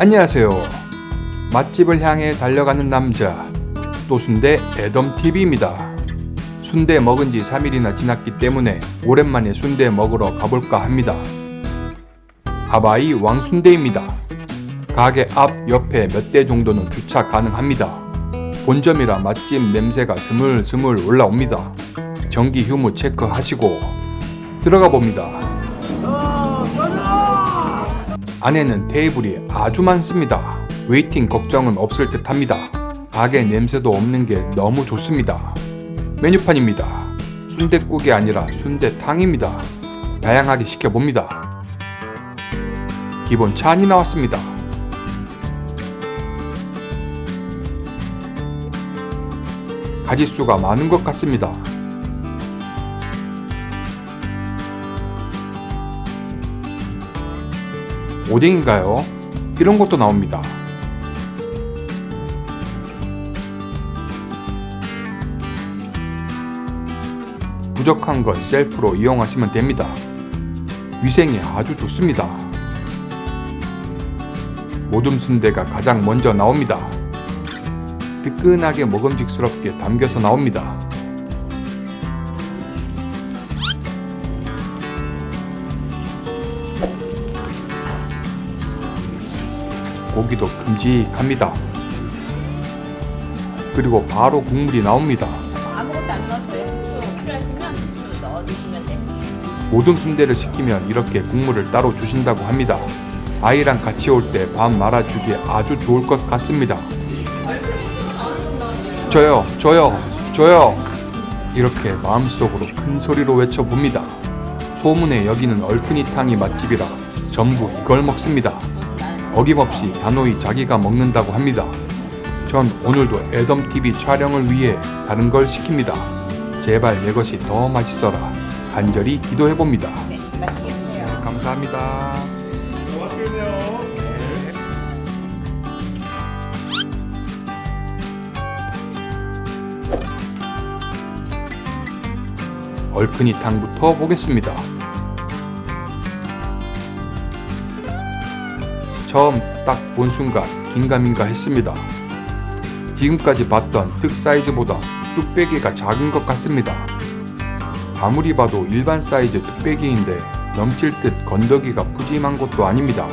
안녕하세요. 맛집을 향해 달려가는 남자 또순대 애덤 TV입니다. 순대 먹은 지 3일이나 지났기 때문에 오랜만에 순대 먹으러 가볼까 합니다. 아바이 왕순대입니다. 가게 앞 옆에 몇 대 정도는 주차 가능합니다. 본점이라 맛집 냄새가 스물스물 올라옵니다. 전기 휴무 체크하시고 들어가 봅니다. 안에는 테이블이 아주 많습니다. 웨이팅 걱정은 없을 듯 합니다. 가게 냄새도 없는 게 너무 좋습니다. 메뉴판입니다. 순댓국이 아니라 순대탕입니다. 다양하게 시켜봅니다. 기본 찬이 나왔습니다. 가지수가 많은 것 같습니다. 오뎅인가요? 이런 것도 나옵니다. 부족한 건 셀프로 이용하시면 됩니다. 위생이 아주 좋습니다. 모둠 순대가 가장 먼저 나옵니다. 뜨끈하게 먹음직스럽게 담겨서 나옵니다. 고기도 큼직합니다. 그리고 바로 국물이 나옵니다. 아무것도 안 넣었어요. 필요하시면 넣어 주시면 됩니다. 모든 순대를 시키면 이렇게 국물을 따로 주신다고 합니다. 아이랑 같이 올 때 밥 말아주기 아주 좋을 것 같습니다. 저요, 저요, 저요. 이렇게 마음속으로 큰 소리로 외쳐봅니다. 소문에 여기는 얼큰이탕이 맛집이라 전부 이걸 먹습니다. 어김없이 단호히 자기가 먹는다고 합니다. 전 오늘도 애덤TV 촬영을 위해 다른 걸 시킵니다. 제발 내 것이 더 맛있어라. 간절히 기도해봅니다. 네, 드세요. 감사합니다. 얼큰이 탕부터 보겠습니다. 처음 딱 본 순간 긴가민가 했습니다. 지금까지 봤던 특 사이즈보다 뚝배기가 작은 것 같습니다. 아무리 봐도 일반 사이즈 뚝배기인데 넘칠 듯 건더기가 푸짐한 것도 아닙니다.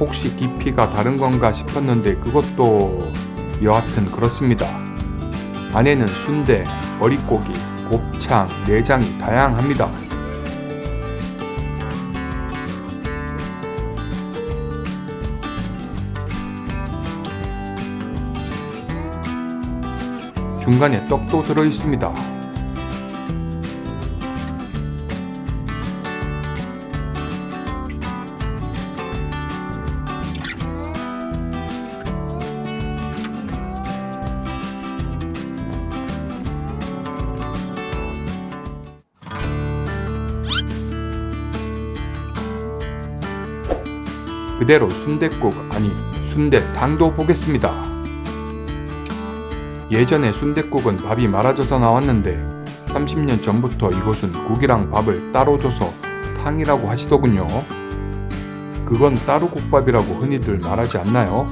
혹시 깊이가 다른 건가 싶었는데 그것도 여하튼 그렇습니다. 안에는 순대, 머릿고기, 곱창, 내장이 다양합니다. 중간에 떡도 들어 있습니다. 그대로 순댓국 아니 순대탕도 보겠습니다. 예전에 순댓국은 밥이 말아져서 나왔는데 30년 전부터 이곳은 국이랑 밥을 따로 줘서 탕이라고 하시더군요. 그건 따로 국밥이라고 흔히들 말하지 않나요?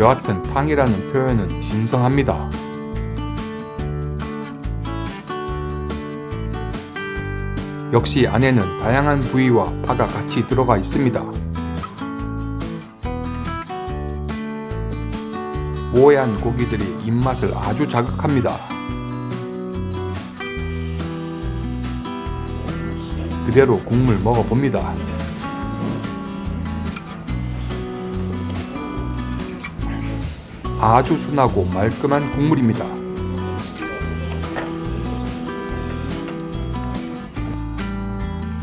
여하튼 탕이라는 표현은 신성합니다. 역시 안에는 다양한 부위와 파가 같이 들어가 있습니다. 모얀 고기들이 입맛을 아주 자극합니다. 그대로 국물 먹어봅니다. 아주 순하고 말끔한 국물입니다.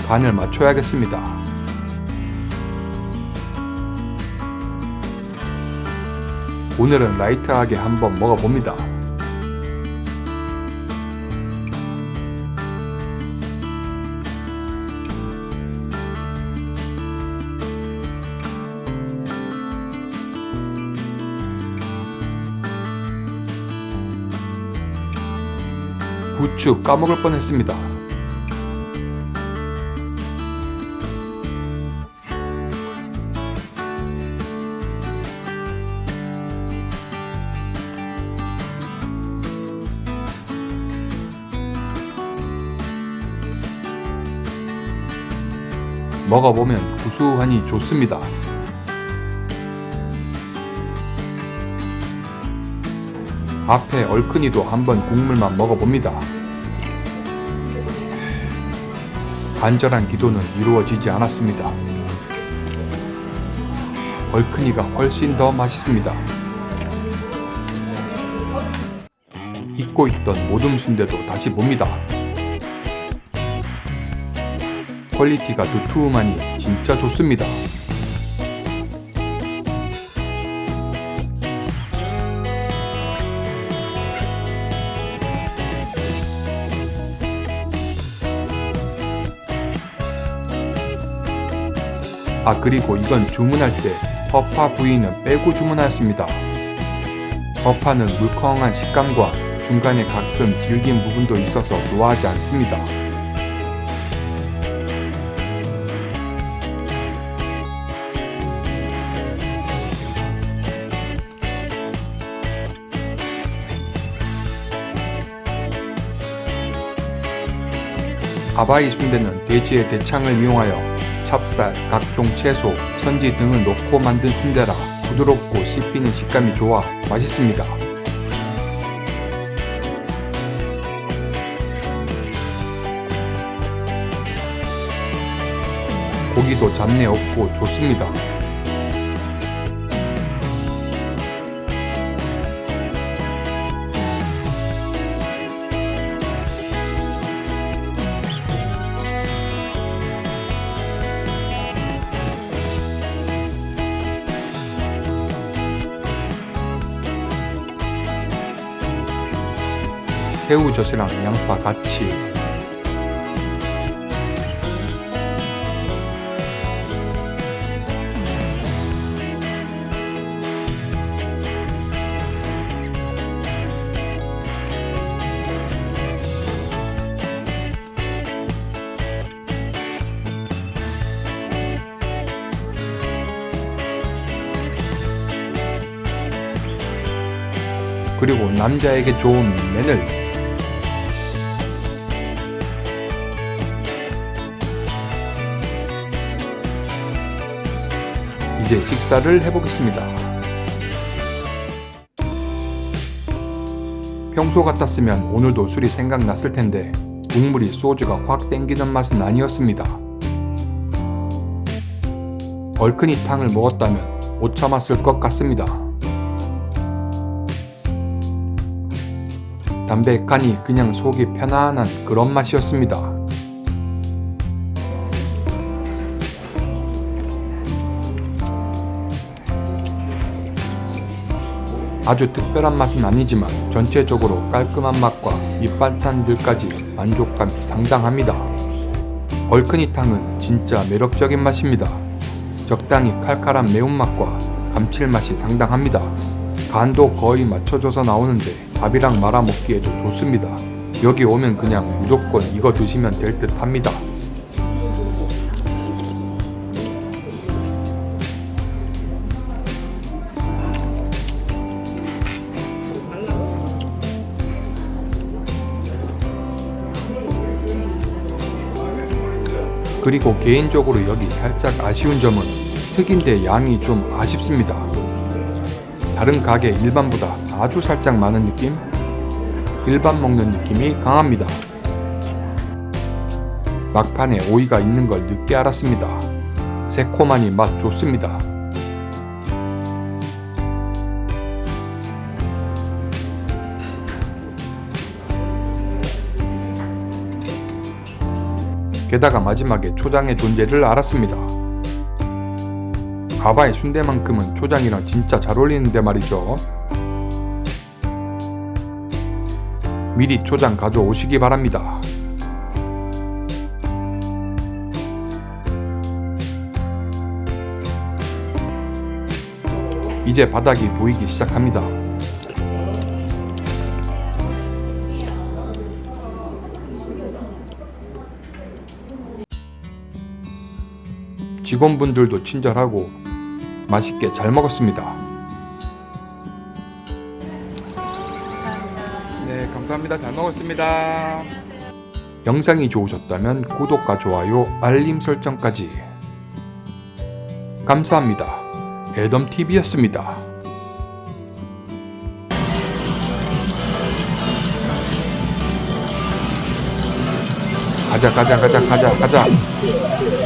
간을 맞춰야겠습니다. 오늘은 라이트하게 한번 먹어봅니다. 부추 까먹을 뻔했습니다. 먹어보면 구수하니 좋습니다. 앞에 얼큰이도 한번 국물만 먹어봅니다. 간절한 기도는 이루어지지 않았습니다. 얼큰이가 훨씬 더 맛있습니다. 잊고 있던 모둠 순대도 다시 봅니다. 퀄리티가 두툼하니 진짜 좋습니다. 아 그리고 이건 주문할 때 허파 부위는 빼고 주문하였습니다. 허파는 물컹한 식감과 중간에 가끔 질긴 부분도 있어서 좋아하지 않습니다. 아바이 순대는 돼지의 대창을 이용하여 찹쌀, 각종 채소, 선지 등을 넣고 만든 순대라 부드럽고 씹히는 식감이 좋아 맛있습니다. 고기도 잡내 없고 좋습니다. 새우젓이랑 양파 같이. 그리고 남자에게 좋은 매늘 이제 식사를 해보겠습니다. 평소 같았으면 오늘도 술이 생각났을 텐데 국물이 소주가 확 땡기는 맛은 아니었습니다. 얼큰이 탕을 먹었다면 못 참았을 것 같습니다. 담백하니 그냥 속이 편안한 그런 맛이었습니다. 아주 특별한 맛은 아니지만 전체적으로 깔끔한 맛과 밑반찬들까지 만족감이 상당합니다. 얼큰이탕은 진짜 매력적인 맛입니다. 적당히 칼칼한 매운맛과 감칠맛이 상당합니다. 간도 거의 맞춰져서 나오는데 밥이랑 말아 먹기에도 좋습니다. 여기 오면 그냥 무조건 이거 드시면 될 듯 합니다. 그리고 개인적으로 여기 살짝 아쉬운 점은 특인데 양이 좀 아쉽습니다. 다른 가게 일반보다 아주 살짝 많은 느낌? 일반 먹는 느낌이 강합니다. 막판에 오이가 있는 걸 늦게 알았습니다. 새콤하니 맛 좋습니다. 게다가 마지막에 초장의 존재를 알았습니다. 가바의 순대만큼은 초장이랑 진짜 잘 어울리는데 말이죠. 미리 초장 가져오시기 바랍니다. 이제 바닥이 보이기 시작합니다. 직원분들도 친절하고 맛있게 잘 먹었습니다. 네, 감사합니다. 잘 먹었습니다. 영상이 좋으셨다면 구독과 좋아요, 알림 설정까지. 감사합니다. 애덤TV였습니다. 가자, 가자, 가자, 가자, 가자.